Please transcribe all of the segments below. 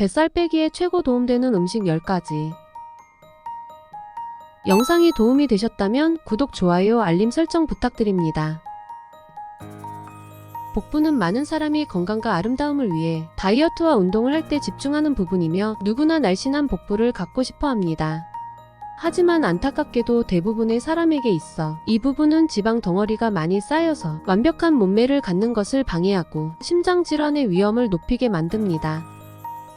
뱃살 빼기에 최고 도움되는 음식 10가지. 영상이 도움이 되셨다면 구독, 좋아요, 알림 설정 부탁드립니다. 복부는 많은 사람이 건강과 아름다움을 위해 다이어트와 운동을 할 때 집중하는 부분이며 누구나 날씬한 복부를 갖고 싶어 합니다. 하지만 안타깝게도 대부분의 사람에게 있어 이 부분은 지방 덩어리가 많이 쌓여서 완벽한 몸매를 갖는 것을 방해하고 심장 질환의 위험을 높이게 만듭니다.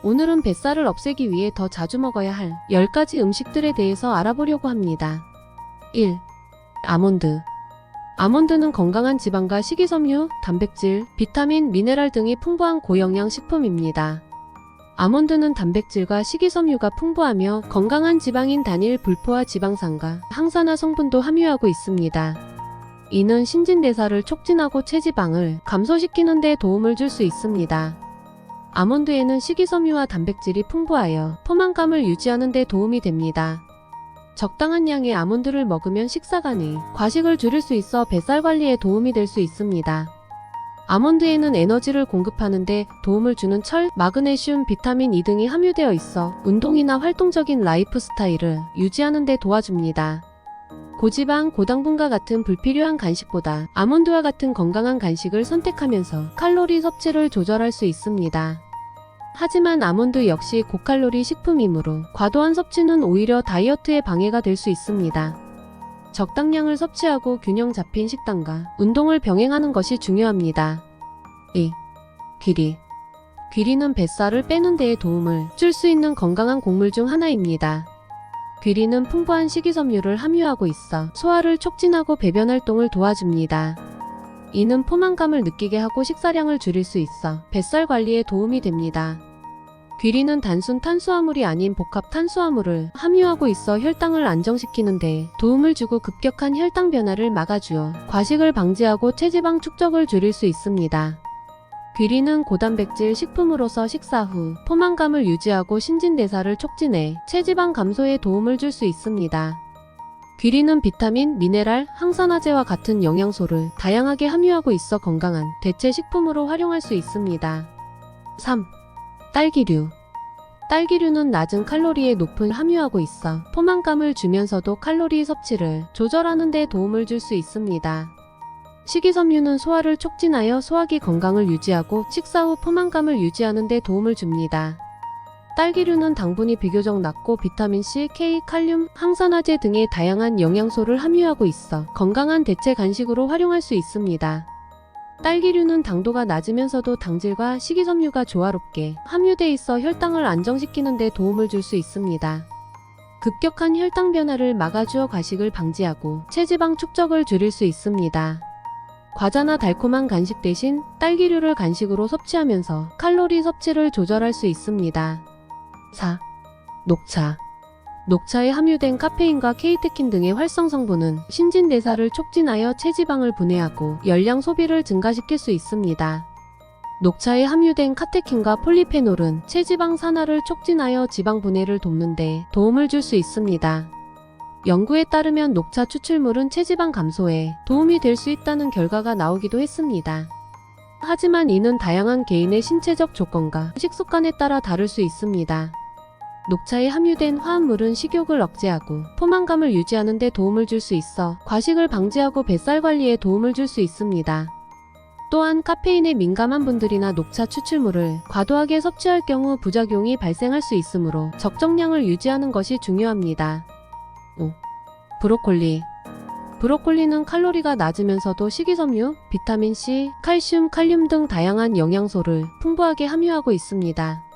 오늘은 뱃살을 없애기 위해 더 자주 먹어야 할 10가지 음식들에 대해서 알아보려고 합니다. 1. 아몬드. 아몬드는 건강한 지방과 식이섬유, 단백질, 비타민, 미네랄 등이 풍부한 고영양 식품입니다. 아몬드는 단백질과 식이섬유가 풍부하며 건강한 지방인 단일 불포화 지방산과 항산화 성분도 함유하고 있습니다. 이는 신진대사를 촉진하고 체지방을 감소시키는 데 도움을 줄 수 있습니다. 아몬드에는 식이섬유와 단백질이 풍부하여 포만감을 유지하는 데 도움이 됩니다. 적당한 양의 아몬드를 먹으면 식사간에 과식을 줄일 수 있어 뱃살 관리에 도움이 될 수 있습니다. 아몬드에는 에너지를 공급하는데 도움을 주는 철, 마그네슘, 비타민 E 등이 함유되어 있어 운동이나 활동적인 라이프 스타일을 유지하는 데 도와줍니다. 고지방, 고당분과 같은 불필요한 간식보다 아몬드와 같은 건강한 간식을 선택하면서 칼로리 섭취를 조절할 수 있습니다. 하지만 아몬드 역시 고칼로리 식품이므로 과도한 섭취는 오히려 다이어트에 방해가 될 수 있습니다. 적당량을 섭취하고 균형 잡힌 식단과 운동을 병행하는 것이 중요합니다. 2. 귀리. 귀리는 뱃살을 빼는 데에 도움을 줄 수 있는 건강한 곡물 중 하나입니다. 귀리는 풍부한 식이섬유를 함유하고 있어 소화를 촉진하고 배변 활동을 도와줍니다. 이는 포만감을 느끼게 하고 식사량을 줄일 수 있어 뱃살 관리에 도움이 됩니다. 귀리는 단순 탄수화물이 아닌 복합 탄수화물을 함유하고 있어 혈당을 안정시키는데 도움을 주고 급격한 혈당 변화를 막아주어 과식을 방지하고 체지방 축적을 줄일 수 있습니다. 귀리는 고단백질 식품으로서 식사 후 포만감을 유지하고 신진대사를 촉진해 체지방 감소에 도움을 줄 수 있습니다. 귀리는 비타민, 미네랄, 항산화제와 같은 영양소를 다양하게 함유하고 있어 건강한 대체 식품으로 활용할 수 있습니다. 3. 딸기류. 딸기류는 낮은 칼로리에 높은 함유하고 있어 포만감을 주면서도 칼로리 섭취를 조절하는 데 도움을 줄 수 있습니다. 식이섬유는 소화를 촉진하여 소화기 건강을 유지하고 식사 후 포만감을 유지하는 데 도움을 줍니다. 딸기류는 당분이 비교적 낮고 비타민C, K, 칼륨, 항산화제 등의 다양한 영양소를 함유하고 있어 건강한 대체 간식으로 활용할 수 있습니다. 딸기류는 당도가 낮으면서도 당질과 식이섬유가 조화롭게 함유돼 있어 혈당을 안정시키는 데 도움을 줄 수 있습니다. 급격한 혈당 변화를 막아주어 과식을 방지하고 체지방 축적을 줄일 수 있습니다. 과자나 달콤한 간식 대신 딸기류를 간식으로 섭취하면서 칼로리 섭취를 조절할 수 있습니다. 4. 녹차. 녹차에 함유된 카페인과 케이테킨 등의 활성 성분은 신진대사를 촉진하여 체지방을 분해하고 열량 소비를 증가시킬 수 있습니다. 녹차에 함유된 카테킨과 폴리페놀은 체지방 산화를 촉진하여 지방 분해를 돕는데 도움을 줄 수 있습니다. 연구에 따르면 녹차 추출물은 체지방 감소에 도움이 될 수 있다는 결과가 나오기도 했습니다. 하지만 이는 다양한 개인의 신체적 조건과 식습관에 따라 다를 수 있습니다. 녹차에 함유된 화합물은 식욕을 억제하고 포만감을 유지하는 데 도움을 줄 수 있어 과식을 방지하고 뱃살 관리에 도움을 줄 수 있습니다. 또한 카페인에 민감한 분들이나 녹차 추출물을 과도하게 섭취할 경우 부작용이 발생할 수 있으므로 적정량을 유지하는 것이 중요합니다. 5. 브로콜리 브로콜리는 칼로리가 낮으면서도 식이섬유, 비타민C, 칼슘, 칼륨 등 다양한 영양소를 풍부하게 함유하고 있습니다.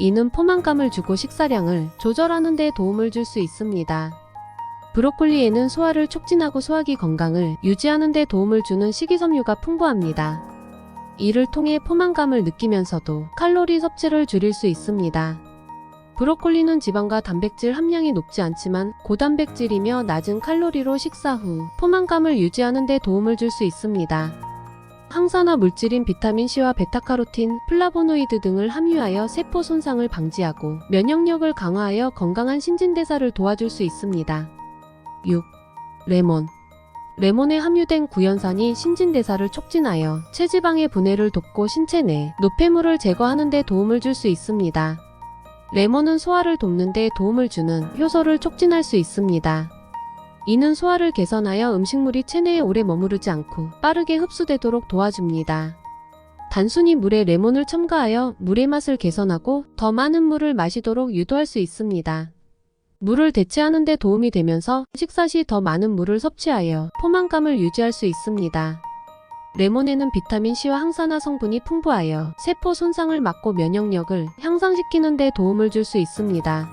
이는 포만감을 주고 식사량을 조절하는 데 도움을 줄 수 있습니다. 브로콜리에는 소화를 촉진하고 소화기 건강을 유지하는 데 도움을 주는 식이섬유가 풍부합니다. 이를 통해 포만감을 느끼면서도 칼로리 섭취를 줄일 수 있습니다. 브로콜리는 지방과 단백질 함량이 높지 않지만 고단백질이며 낮은 칼로리로 식사 후 포만감을 유지하는 데 도움을 줄 수 있습니다. 항산화 물질인 비타민C와 베타카로틴, 플라보노이드 등을 함유하여 세포 손상을 방지하고 면역력을 강화하여 건강한 신진대사를 도와줄 수 있습니다. 6. 레몬 레몬에 함유된 구연산이 신진대사를 촉진하여 체지방의 분해를 돕고 신체 내 노폐물을 제거하는 데 도움을 줄 수 있습니다. 레몬은 소화를 돕는 데 도움을 주는 효소를 촉진할 수 있습니다. 이는 소화를 개선하여 음식물이 체내에 오래 머무르지 않고 빠르게 흡수되도록 도와줍니다. 단순히 물에 레몬을 첨가하여 물의 맛을 개선하고 더 많은 물을 마시도록 유도할 수 있습니다. 물을 대체하는 데 도움이 되면서 식사 시 더 많은 물을 섭취하여 포만감을 유지할 수 있습니다. 레몬에는 비타민C와 항산화 성분이 풍부하여 세포 손상을 막고 면역력을 향상시키는 데 도움을 줄 수 있습니다.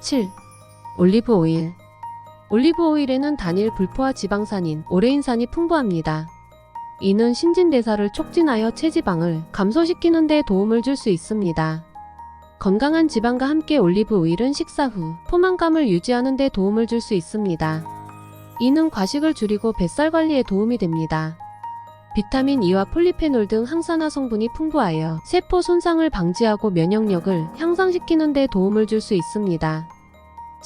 7. 올리브 오일 올리브 오일에는 단일 불포화 지방산인 오레인산이 풍부합니다. 이는 신진대사를 촉진하여 체지방을 감소시키는 데 도움을 줄 수 있습니다. 건강한 지방과 함께 올리브 오일은 식사 후 포만감을 유지하는 데 도움을 줄 수 있습니다. 이는 과식을 줄이고 뱃살 관리에 도움이 됩니다. 비타민 E와 폴리페놀 등 항산화 성분이 풍부하여 세포 손상을 방지하고 면역력을 향상시키는 데 도움을 줄 수 있습니다.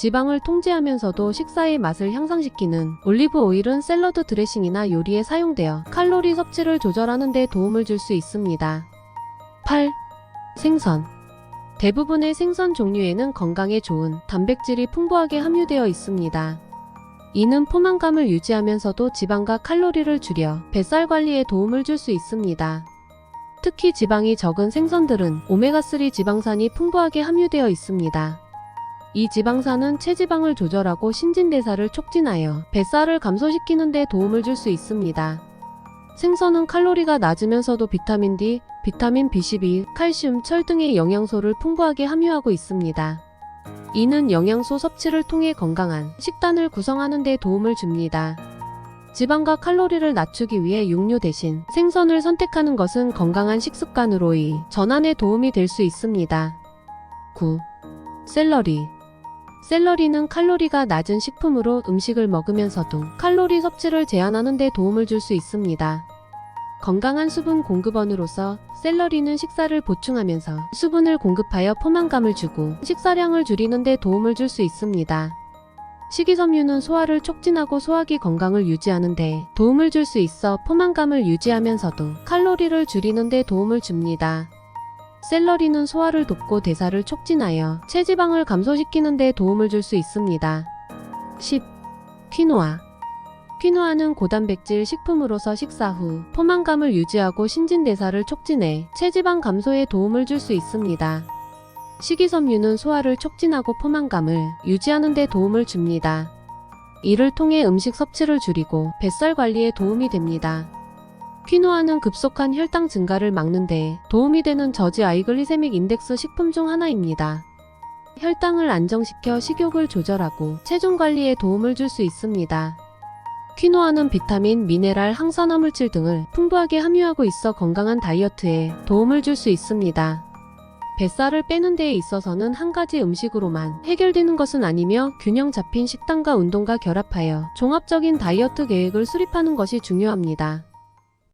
지방을 통제하면서도 식사의 맛을 향상시키는 올리브 오일은 샐러드 드레싱이나 요리에 사용되어 칼로리 섭취를 조절하는 데 도움을 줄 수 있습니다. 8. 생선 대부분의 생선 종류에는 건강에 좋은 단백질이 풍부하게 함유되어 있습니다. 이는 포만감을 유지하면서도 지방과 칼로리를 줄여 뱃살 관리에 도움을 줄 수 있습니다. 특히 지방이 적은 생선들은 오메가3 지방산이 풍부하게 함유되어 있습니다. 이 지방산은 체지방을 조절하고 신진대사를 촉진하여 뱃살을 감소시키는 데 도움을 줄 수 있습니다. 생선은 칼로리가 낮으면서도 비타민 D, 비타민 B12, 칼슘, 철 등의 영양소를 풍부하게 함유하고 있습니다. 이는 영양소 섭취를 통해 건강한 식단을 구성하는 데 도움을 줍니다. 지방과 칼로리를 낮추기 위해 육류 대신 생선을 선택하는 것은 건강한 식습관으로의 전환에 도움이 될 수 있습니다. 9. 샐러리 샐러리는 칼로리가 낮은 식품으로 음식을 먹으면서도 칼로리 섭취를 제한하는 데 도움을 줄 수 있습니다. 건강한 수분 공급원으로서 샐러리는 식사를 보충하면서 수분을 공급하여 포만감을 주고 식사량을 줄이는 데 도움을 줄 수 있습니다. 식이섬유는 소화를 촉진하고 소화기 건강을 유지하는 데 도움을 줄 수 있어 포만감을 유지하면서도 칼로리를 줄이는 데 도움을 줍니다. 샐러리는 소화를 돕고 대사를 촉진하여 체지방을 감소시키는 데 도움을 줄 수 있습니다. 10. 퀴노아 퀴노아는 고단백질 식품으로서 식사 후 포만감을 유지하고 신진대사를 촉진해 체지방 감소에 도움을 줄 수 있습니다. 식이섬유는 소화를 촉진하고 포만감을 유지하는 데 도움을 줍니다. 이를 통해 음식 섭취를 줄이고 뱃살 관리에 도움이 됩니다. 퀴노아는 급속한 혈당 증가를 막는 데 도움이 되는 저지 아이글리세믹 인덱스 식품 중 하나입니다. 혈당을 안정시켜 식욕을 조절하고 체중 관리에 도움을 줄 수 있습니다. 퀴노아는 비타민, 미네랄, 항산화 물질 등을 풍부하게 함유하고 있어 건강한 다이어트에 도움을 줄 수 있습니다. 뱃살을 빼는 데에 있어서는 한 가지 음식으로만 해결되는 것은 아니며 균형 잡힌 식단과 운동과 결합하여 종합적인 다이어트 계획을 수립하는 것이 중요합니다.